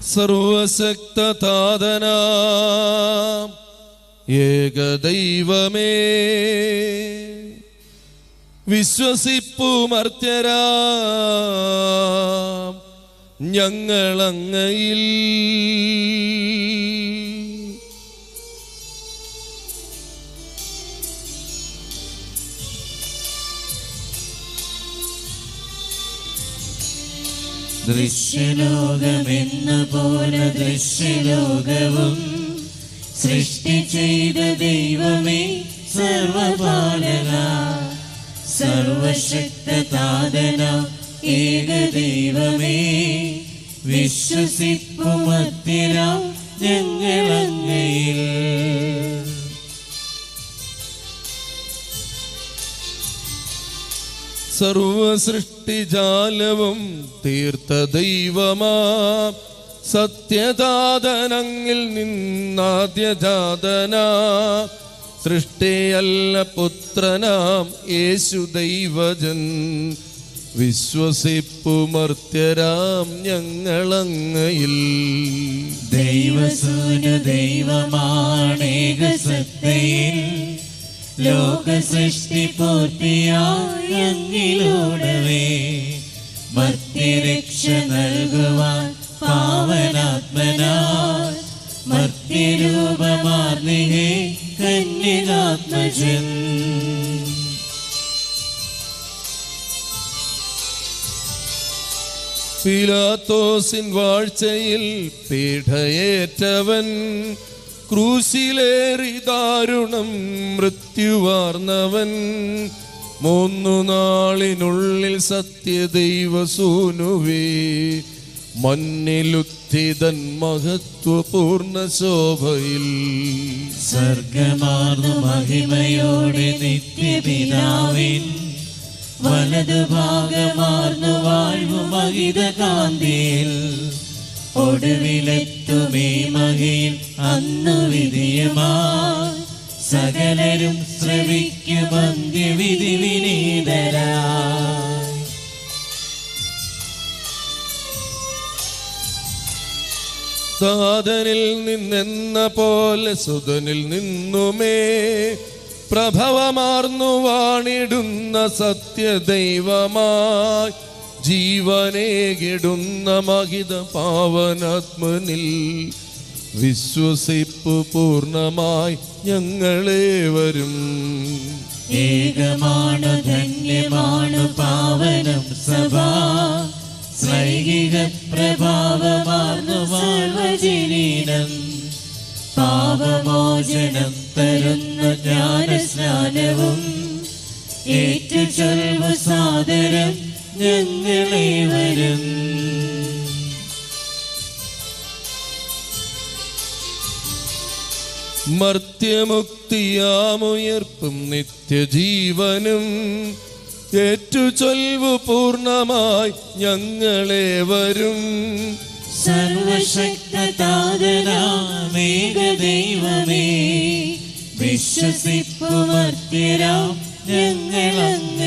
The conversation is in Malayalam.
സർവശക്തതാതന ഏകദൈവമേ വിശ്വസിപ്പു മർത്യരാ ഞങ്ങളങ്ങയിൽ ദൃശ്യലോകമെന്ന പോലെ ദൃശ്യലോകവും സൃഷ്ടി ചെയ്ത ദൈവമേ സർവപാലക സർവശക്തതാതന ഏകദൈവമേ വിശ്വസിപ്പുമത്തിരാം ഞങ്ങളങ്ങയിൽ സർവസൃഷ്ടിജാലവും തീർത്ത ദൈവമാ. സത്യജാതനങ്ങിൽ നിന്നാദ്യജാതന. സൃഷ്ടിയല്ല പുത്രനാം യേശു ദൈവജൻ. വിശ്വസിപ്പുമർത്യരാം ഞങ്ങളങ്ങയിൽ. ദൈവസൂന ദൈവമാണേക സത്തയിൽ ലോക സൃഷ്ടി പൂർത്തിയായി അങ്ങിലൂടവേ മർത്യരക്ഷ നൽകുവാൻ പാവനാത്മനാ മർത്യരൂപമാർന്നിഹേ കന്യകാത്മജൻ. പിലാത്തോസിൻ വാഴ്ചയിൽ പീഠയേറ്റവൻ ക്രൂശിലേറി ദാരുണം മൃത്യുവാർന്നവൻ. മൂന്നു നാളിനുള്ളിൽ സത്യദൈവസൂനുവേ. മണ്ണിലുത്തിതൻ മഹത്വപൂർണ ശോഭയിൽ സ്വർഗമാർന്നു മഹിമയോടെ നിത്യപിതാവിൻ. വലതുഭാഗമാർന്നു വാഴ്വു മഹിത കാന്തിയിൽ ഒടുവിലെത്തുമേ മകയിൽ അന്നു വിധിയമാ സകലരും ശ്രവിക്കും അന്ത്യവിധി വിനീതരാ താതനിൽ നിന്നെന്ന പോലെ സുതനിൽ നിന്നുമേ പ്രഭവമാർന്നു വാണിടുന്ന സത്യദൈവമായി. ജീവനേകിടുന്ന മഹിത പാവനാത്മനിൽ വിശ്വസിപ്പ് പൂർണമായി ഞങ്ങളെ വരും ഏകമാണു ധന്യമാണ് പാവനം സഭാ. ശ്രൈകിക പ്രഭാവമാർന്നു സർവജനീനം. പാപമോചനം തരുന്ന ജ്ഞാനസ്നാനവും ഏറ്റു ചൊൽവ സാദരം ഞങ്ങളെ വരും മർത്യമുക്തിയാമുയർപ്പും നിത്യജീവനും ഏറ്റു ചൊൽവു പൂർണമായി ഞങ്ങളെ വരും. സർവശക്തതാതനാമേക ദൈവമേ വിശ്വസിപ്പുമർത്യരാം ഞങ്ങളങ്ങയിൽ